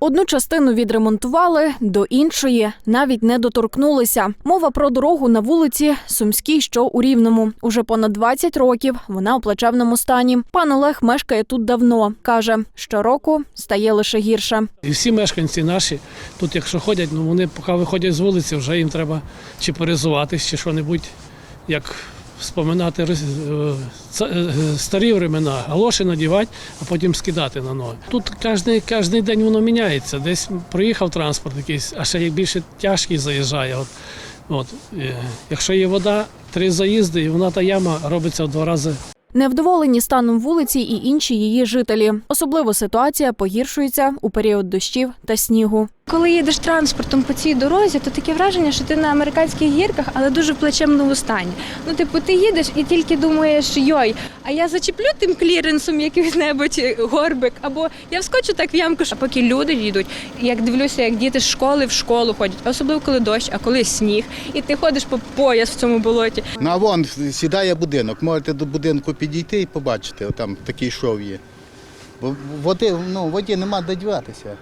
Одну частину відремонтували, до іншої навіть не доторкнулися. Мова про дорогу на вулиці Сумській, що у Рівному. Уже понад 20 років вона у плачевному стані. Пан Олег мешкає тут давно. каже, щороку стає лише гірше. І всі мешканці наші тут, якщо ходять, ну вони поки виходять з вулиці, вже їм треба чи перезуватись, чи що-небудь, як споминати роз- е, е, старі времена, галоші надівати, а потім скидати на ноги. Тут кожен, кожен день воно міняється. Десь проїхав транспорт якийсь, а ще як більше тяжкий заїжджає. От, от, якщо є вода, три заїзди, і вона та яма робиться в два рази Невдоволені станом вулиці і інші її жителі. Особливо ситуація погіршується у період дощів та снігу. Коли їдеш транспортом по цій дорозі, то таке враження, що ти на американських гірках, але дуже в плачевному стані. Ну, типу, ти їдеш і тільки думаєш, йой, а я зачеплю тим кліренсом якийсь-небудь горбик, або я вскочу так в ямку, а поки люди їдуть, як дивлюся, як діти з школи в школу ходять, особливо коли дощ, а коли сніг, і ти ходиш по пояс в цьому болоті. На вон сідає будинок. Можете до будинку підійти і побачити, там такий шов є. Бо води, ну, воді нема де діватися.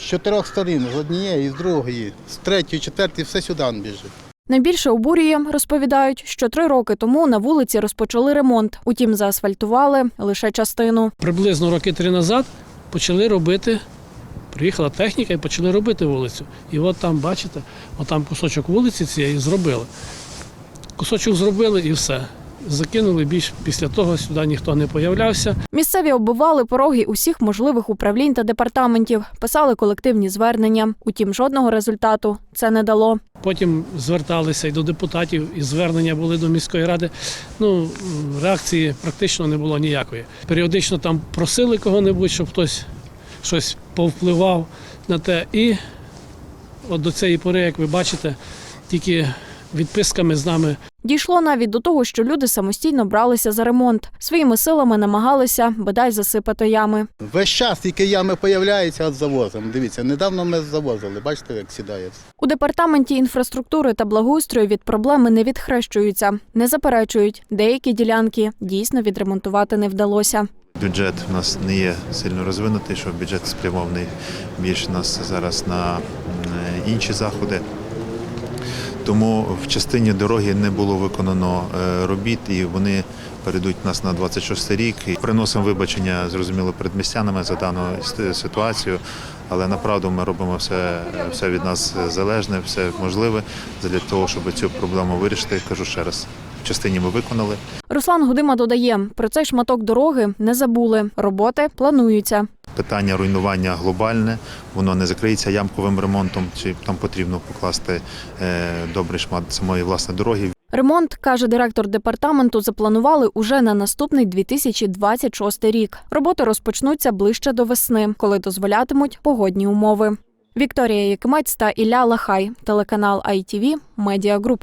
З чотирьох сторін, з однієї, з другої, з третьої, четвертої, все сюди біжить. Найбільше обурює, розповідають, що три роки тому на вулиці розпочали ремонт. Утім, заасфальтували лише частину. приблизно роки три назад почали робити. Приїхала техніка і почали робити вулицю. І от там, бачите, от там кусочок вулиці цієї зробили. Кусочок зробили і все. Закинули більш після того сюди ніхто не появлявся. Місцеві оббивали пороги усіх можливих управлінь та департаментів, писали колективні звернення. Утім, жодного результату це не дало. Потім зверталися і до депутатів, і звернення були до міської ради. Ну, реакції практично не було ніякої. Періодично там просили кого-небудь, щоб хтось щось повпливав на те. І от до цієї пори, як ви бачите, тільки відписками з нами Дійшло навіть до того, що люди самостійно бралися за ремонт. Своїми силами намагалися бодай засипати ями. Весь час тільки ями появляються, от завозимо. Дивіться, недавно ми завозили, бачите, як сідає. У департаменті інфраструктури та благоустрою від проблеми не відхрещуються, не заперечують. Деякі ділянки дійсно відремонтувати не вдалося. Бюджет у нас не є сильно розвинутий, що бюджет спрямований більше нас зараз на інші заходи. Тому в частині дороги не було виконано е, робіт, і вони перейдуть нас на 26 рік. Приносимо вибачення, зрозуміло, перед містянами за дану ситуацію. Але направду ми робимо все, все від нас залежне, все можливе для того, щоб цю проблему вирішити. Кажу ще раз, частині ми виконали. Руслан Гудима додає, про цей шматок дороги не забули. Роботи плануються. Питання руйнування глобальне, воно не закриється ямковим ремонтом, чи там потрібно покласти е, добрий шмат самої власної дороги. Ремонт, каже директор департаменту, запланували уже на наступний 2026 рік. Роботи розпочнуться ближче до весни, коли дозволятимуть погодні умови. Вікторія Якимець та Ілля Лахай, телеканал ITV, Group.